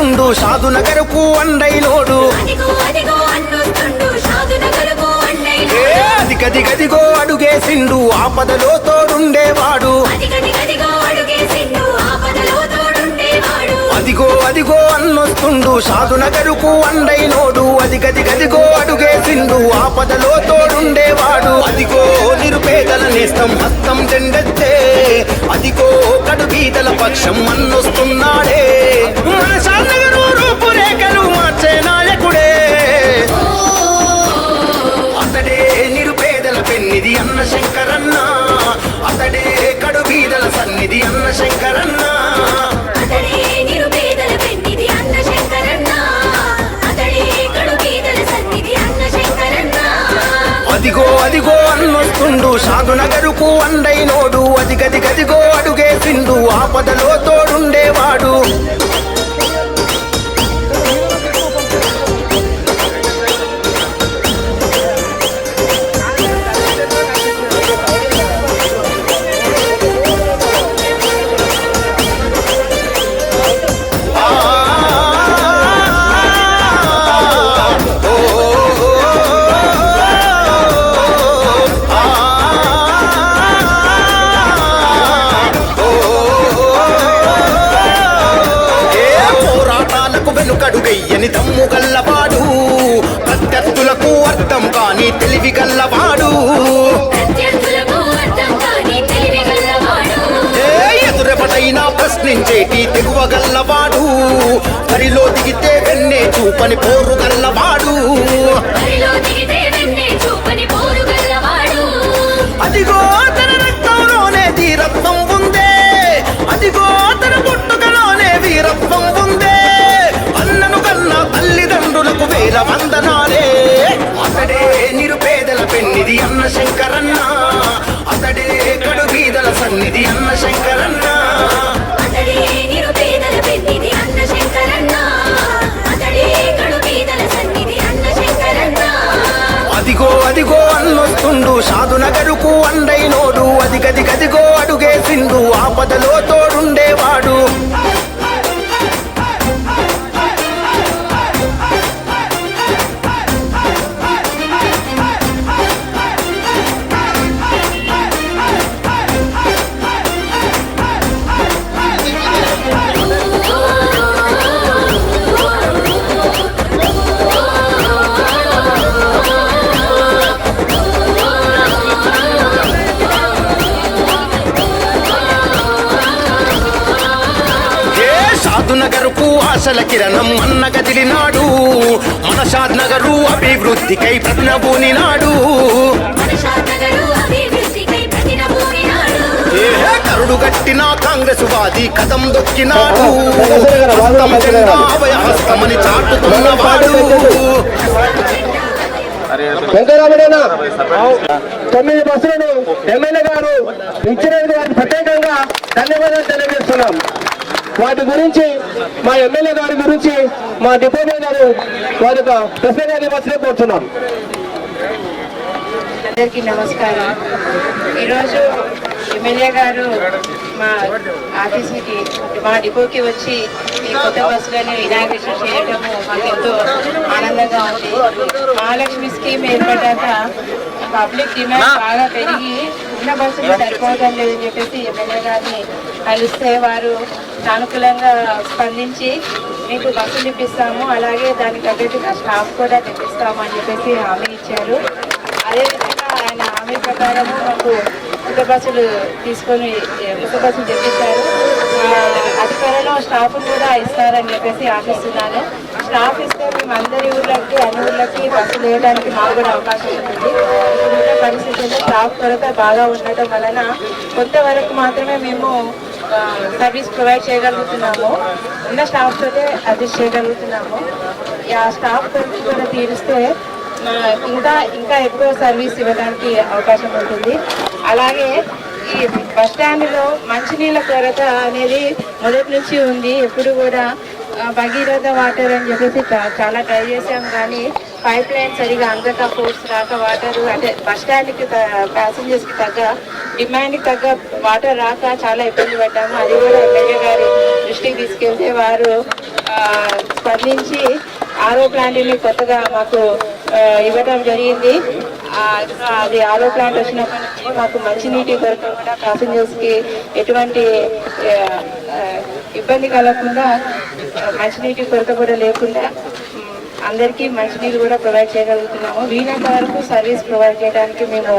అన్నొస్తుండు షాదు నగరుకు అండైన ఏ అదిగదిగదిగో అడుగేసిండు ఆపదలో తోడుండేవాడు. అదిగో అన్నొస్తుండు. సాధు నగరుకు అండైనోడు అదిగదిగదిగో అడుగేసిండు. ఆపదలో తోడుండేవాడు. అదిగో నిరుపేదల నేస్తం హస్తం జెండెత్తే. అదిగో కడు బీదల పక్షం అన్నొస్తున్నాడే. మన సాధనగరు రూపురేఖలు మార్చే నాయకుడే. అతడే నిరుపేదల పెన్నిది అన్న శంకరన్న అతడే కడు బీదల సన్నిధి అన్న శంకరన్న అన్నొస్తుండు షాదు నగరుకు అండైనోడు అదిగదిగదిగో అడుగేసిండు ఆపదలో తోడుండేవాడు. చూపని పోరు గల్లవాడు. అదిగో తన రక్తంలోనే ధీరత్వం ఉందే. అదిగో తన పుట్టుకలోనే వీరత్వం ఉందే. అన్నను కన్నా తల్లిదండ్రులకు వేల వందనాలే. అతడే నిరుపేదల పెన్నిది అన్న శంకరన్న నగరుకు ఆశల కిరణం అన్న కదిలినాడు మనషాద్ నగరు అభివృద్ధికై ప్రజ్ఞబూనినాడు మన ప్రతినబూనినాడు కరుడు కట్టిన కాంగ్రెస్ వాది కథం దొక్కినాడు. హస్తమని చాటుతున్నవాడు వెంకటరామడేనా తొమ్మిది బస్సులను ఎమ్మెల్యే గారు ఇచ్చిన ప్రత్యేకంగా ధన్యవాదాలు తెలియజేస్తున్నాం. వాటి గురించి మా ఎమ్మెల్యే గారి గురించి మా డిపోటీ గారు వారి యొక్క ప్రశ్న ఇవ్వాల్సిన కోరుతున్నాం. అందరికీ నమస్కారం. ఈరోజు ఎమ్మెల్యే గారు మా ఆఫీస్కి మా డిపోకి వచ్చి ఈ కొత్త బస్సులను ఇనాగ్రేషన్ చేయడము మాకు ఎంతో ఆనందంగా ఉంది. మహాలక్ష్మి స్కీమ్ ఏర్పడ్డాక పబ్లిక్ డిమాండ్ బాగా పెరిగి ఉన్న బస్సులు సరిపోవడం లేదని చెప్పేసి ఎమ్మెల్యే గారిని కలిస్తే వారు సానుకూలంగా స్పందించి మీకు బస్సులు ఇప్పిస్తాము అలాగే దానికి తగ్గట్టుగా స్టాఫ్ కూడా తెప్పిస్తాము అని చెప్పేసి హామీ ఇచ్చారు. అదేవిధంగా ఆయన హామీ ప్రకారము మాకు కొత్త బస్సులు తీసుకొని కొత్త బస్సులు తెప్పిస్తారు అతి త్వరలో స్టాఫ్ కూడా ఇస్తారని చెప్పేసి ఆశిస్తున్నాను. స్టాఫ్ ఇస్తే మేము అందరి ఊర్లకి అన్ని ఊర్లకి బస్సులు వేయడానికి మాకు కూడా అవకాశం ఉంటుంది. స్టాఫ్ కొరత బాగా ఉండటం వలన కొంతవరకు మాత్రమే మేము సర్వీస్ ప్రొవైడ్ చేయగలుగుతున్నాము. ఉన్న స్టాఫ్ తోటే అడ్జస్ట్ చేయగలుగుతున్నాము. ఆ స్టాఫ్ కొరత కూడా తీరిస్తే ఇంకా ఇంకా ఎక్కువ సర్వీస్ ఇవ్వడానికి అవకాశం ఉంటుంది. అలాగే ఈ బస్ స్టాండ్లో మంచినీళ్ళ కొరత అనేది మొదటి నుంచి ఉంది. ఎప్పుడు కూడా భగీరథ వాటర్ అని చెప్పేసి చాలా ట్రై చేసాం కానీ పైప్ లైన్ సరిగా అందక ఫోర్స్ రాక వాటర్ అంటే బస్ స్టాండ్కి ప్యాసింజర్స్కి తగ్గ డిమాండ్కి తగ్గ వాటర్ రాక చాలా ఇబ్బంది పడ్డాము. అది కూడా ఎమ్మెల్యే గారి దృష్టికి తీసుకెళ్తే వారు స్పందించి ఆరో ప్లాంట్ని కొత్తగా మాకు ఇవ్వడం జరిగింది. అది ఆరో ప్లాంట్ వచ్చినప్పటి నుంచి మాకు మంచినీటి కొరకు కూడా ప్యాసింజర్స్కి ఎటువంటి ఇబ్బంది కలగకుండా మంచినీటి కొరత కూడా లేకుండా అందరికీ మంచినీరు కూడా ప్రొవైడ్ చేయగలుగుతున్నాము. వీలైనంత వరకు సర్వీస్ ప్రొవైడ్ చేయడానికి మేము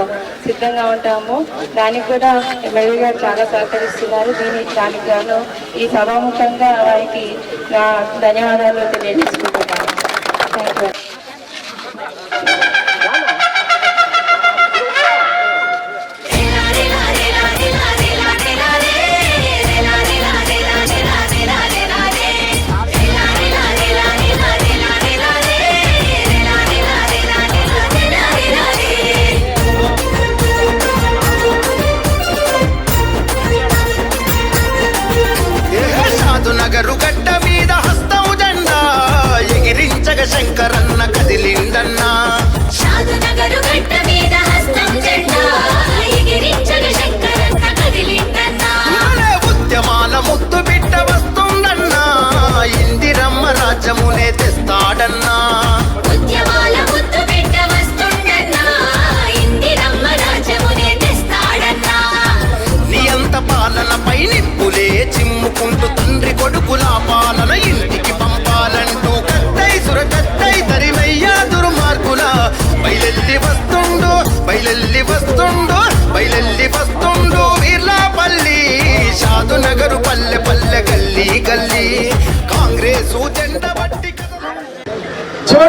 సిద్ధంగా ఉంటాము. దానికి కూడా ఎమ్మెల్యే గారు చాలా సహకరిస్తున్నారు. దీని దానికి గాను ఈ సభాముఖంగా వారికి నా ధన్యవాదాలు తెలియజేసుకుంటున్నాను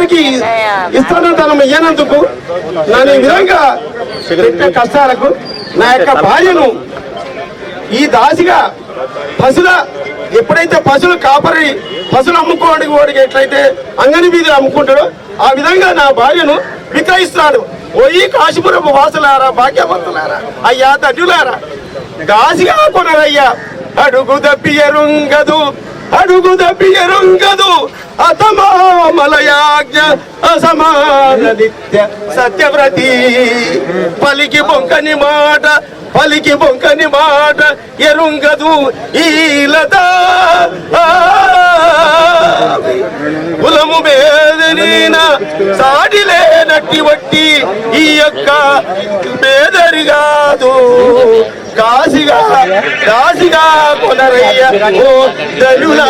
చివరికి ఇస్తానంతనం ఇయ్యనందుకు నన్ను ఈ విధంగా కష్టాలకు నా యొక్క భార్యను ఈ దాసిగా పశుల ఎప్పుడైతే పశువులు కాపరి పశువులు అమ్ముకోవడానికి వాడికి ఎట్లయితే అంగని వీధిలో అమ్ముకుంటాడో ఆ విధంగా నా భార్యను విక్రయిస్తున్నాడు. పోయి కాశీపురపు వాసులారా భాగ్యవంతులారా అయ్యా తండ్రులారా దాసిగా కొనరయ్యా అడుగు దప్పి ఎరుంగదు. అడుగు దప్పి అతమామలయాజ్ఞ అసమానదిత్య సత్యవ్రతి. పలికి బొంకని మాట పలికి బొంకని మాట ఎరుంగదు ఈలత కులము బేదరీన సాటిలేనట్టి వట్టి ఈ యొక్క బేదరిగాదు కాసిగా కాసిగా కొనరయ్య ఓ దరులా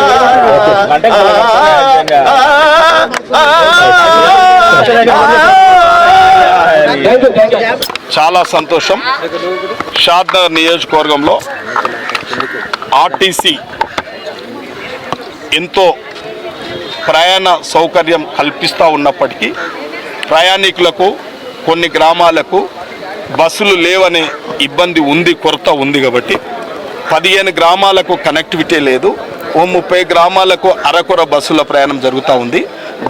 చాలా సంతోషం. షాద్నగర్ నియోజకవర్గంలో ఆర్టీసీ ఎంతో ప్రయాణ సౌకర్యం కల్పిస్తూ ఉన్నప్పటికీ ప్రయాణికులకు కొన్ని గ్రామాలకు బస్సులు లేవనే ఇబ్బంది ఉంది కొరత ఉంది కాబట్టి పదిహేను గ్రామాలకు కనెక్టివిటీ లేదు. ఓ ముప్పై గ్రామాలకు అరకొర బస్సుల ప్రయాణం జరుగుతూ ఉంది.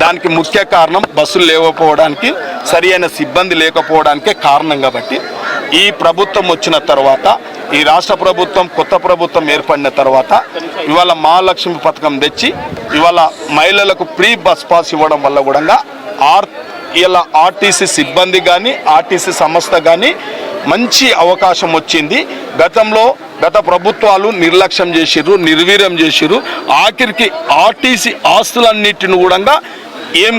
దానికి ముఖ్య కారణం బస్సులు లేకపోవడానికి సరి అయిన సిబ్బంది లేకపోవడానికే కారణం కాబట్టి ఈ ప్రభుత్వం వచ్చిన తర్వాత ఈ రాష్ట్ర ప్రభుత్వం కొత్త ప్రభుత్వం ఏర్పడిన తర్వాత ఇవాళ మహాలక్ష్మి పథకం తెచ్చి ఇవాళ మహిళలకు ఫ్రీ బస్ పాస్ ఇవ్వడం వల్ల కూడా ఆర్ ఇలా ఆర్టీసీ సిబ్బంది కానీ ఆర్టీసీ సంస్థ కానీ మంచి అవకాశం వచ్చింది. గతంలో గత ప్రభుత్వాలు నిర్లక్ష్యం చేసిర్రు నిర్వీర్యం చేసిర్రు. ఆఖరికి ఆర్టీసీ ఆస్తులన్నిటిని కూడా ఏం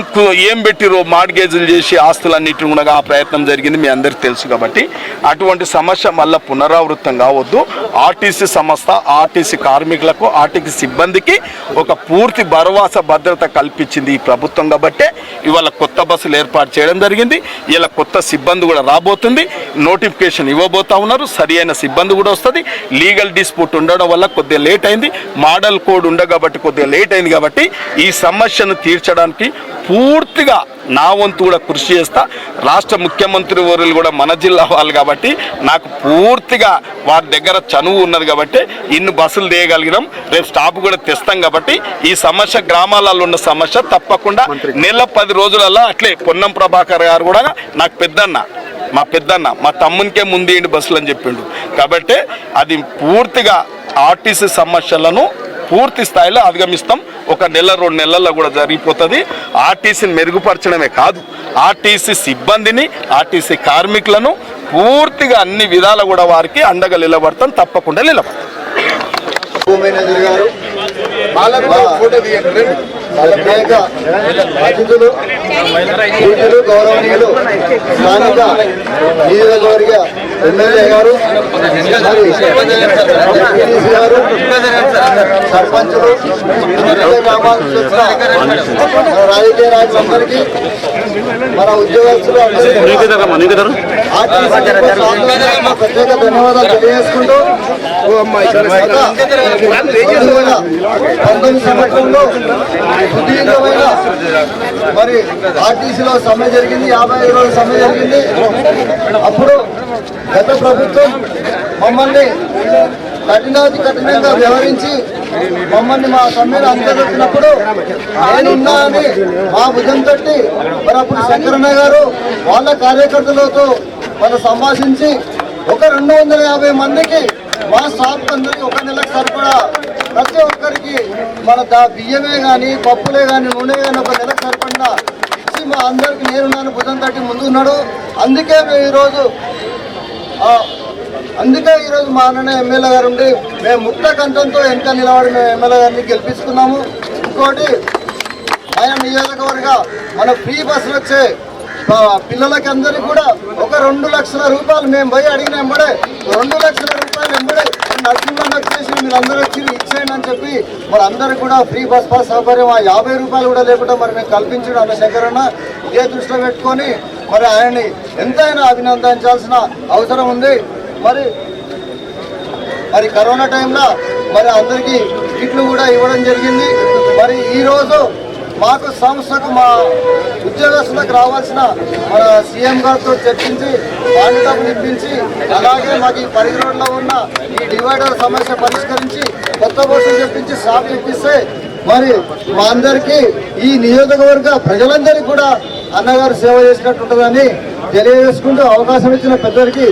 ఏం పెట్టిరో మార్గేజీలు చేసి ఆస్తులన్నిటిని కూడా ఆ ప్రయత్నం జరిగింది మీ అందరికి తెలుసు కాబట్టి. అటువంటి సమస్య మళ్ళీ పునరావృతం కావద్దు. ఆర్టీసీ సంస్థ ఆర్టీసీ కార్మికులకు ఆర్టీసీ సిబ్బందికి ఒక పూర్తి భరోసా భద్రత కల్పించింది ఈ ప్రభుత్వం కాబట్టే. ఇవాళ కొత్త బస్సులు ఏర్పాటు చేయడం జరిగింది. ఇలా కొత్త సిబ్బంది కూడా రాబోతుంది. నోటిఫికేషన్ ఇవ్వబోతా ఉన్నారు. సరి అయిన సిబ్బంది కూడా వస్తుంది. లీగల్ డిస్ప్యూట్ ఉండడం వల్ల కొద్దిగా లేట్ అయింది. మోడల్ కోడ్ ఉండగాబట్టి కొద్దిగా లేట్ అయింది కాబట్టి ఈ సమస్యను తీర్చడానికి పూర్తిగా నా వంతు కూడా కృషి చేస్తా. రాష్ట్ర ముఖ్యమంత్రి వర్యులు కూడా మన జిల్లా వాళ్ళు కాబట్టి నాకు పూర్తిగా వారి దగ్గర చనువు ఉన్నది కాబట్టి ఇన్ని బస్సులు తీయగలిగినాం. రేపు స్టాప్ కూడా తెస్తాం కాబట్టి ఈ సమస్య గ్రామాలలో ఉన్న సమస్య తప్పకుండా నెల పది రోజులలో అట్లే పొన్నం ప్రభాకర్ గారు కూడా నాకు పెద్దన్న మా పెద్దన్న మా తమ్మునికే ముందేయండి బస్సులు అని చెప్పిండు. కాబట్టి అది పూర్తిగా ఆర్టీసీ సమస్యలను పూర్తి స్థాయిలో అధిగమిస్తాం. ఒక నెల రెండు నెలల్లో కూడా జరిగిపోతుంది. ఆర్టీసీని మెరుగుపరచడమే కాదు ఆర్టీసీ సిబ్బందిని ఆర్టీసీ కార్మికులను పూర్తిగా అన్ని విధాల కూడా వారికి అండగా నిలబడతాం తప్పకుండా నిలబడతాం. ప్రత్యేక అతిథులు పూజలు గౌరవనీయులు స్థానిక నియోజకవర్గ ఎమ్మెల్యే గారు మరి ఎంపీటీసీ గారు సర్పంచులు రాజకీయ నాయకులందరికీ మన ఉద్యోగస్తులు ప్రత్యేక ధన్యవాదాలు తెలియజేసుకుంటూ పంతొమ్మిది సంవత్సరంలో సుదీర్ఘమైన మరి ఆర్టీసీలో సమ్మె జరిగింది యాభై ఐదు రోజుల సమ్మె జరిగింది అప్పుడు గత ప్రభుత్వం మమ్మల్ని కఠినాతి కఠినంగా వ్యవహరించి మమ్మల్ని మా సమ్మెను అంతగొట్టినప్పుడు ఉన్నా అని మా భుజం తట్టి మరి అప్పుడు శంకరన్న గారు వాళ్ళ కార్యకర్తలతో వాళ్ళు సంభాషించి ఒక రెండు వందల యాభై మందికి మా స్టాఫ్ అందరికి ఒక నెలకు సరిపడా ప్రతి ఒక్కరికి మన బియ్యమే కానీ పప్పులే కానీ నూనె కానీ ఒక నెలకు సరిపడా ఇచ్చి మా అందరికి నేను నాన్న భుజం తట్టి ముందున్నాడు. అందుకే మేము ఈరోజు అందుకే ఈరోజు మా అన్న ఎమ్మెల్యే గారు ఉండి మేము ముక్త కంఠంతో వెనక నిలబడి మేము ఎమ్మెల్యే గారిని గెలిపిస్తున్నాము. ఇంకోటి ఆయన నియోజకవర్గ మన ఫ్రీ బస్సులు వచ్చే పిల్లలకి అందరికీ కూడా ఒక రెండు లక్షల రూపాయలు మేము పోయి అడిగిన ఎంబడే రెండు లక్షల రూపాయలు ఎంబడే నరసింహన్ వచ్చేసి మీరు అందరూ వచ్చి ఇచ్చేయండి అని చెప్పి మరి అందరికి కూడా ఫ్రీ బస్ పాస్ సౌకర్యం ఆ యాభై రూపాయలు కూడా లేకుండా మరి మేము కల్పించడం అన్న శంకరన్న ఇదే దృష్టిలో పెట్టుకొని మరి ఆయన్ని ఎంతైనా అభినందించాల్సిన అవసరం ఉంది. మరి మరి కరోనా టైంలో మరి అందరికీ కిట్లు కూడా ఇవ్వడం జరిగింది. మరి ఈరోజు మాకు సంస్థకు మా ఉద్యోగస్తులకు రావాల్సిన మన సీఎం గారితో చర్చించి బాండ్ నింపించి అలాగే మాకు ఈ పది రోడ్లో ఉన్న ఈ డివైడర్ సమస్య పరిష్కరించి కొత్త బస్సులు చెప్పించి స్టాప్ ఇప్పిస్తే మరి మా అందరికీ ఈ నియోజకవర్గ ప్రజలందరికీ కూడా అన్నగారు సేవ చేసినట్టు ఉంటుందని తెలియజేసుకుంటూ అవకాశం ఇచ్చిన పెద్దరికి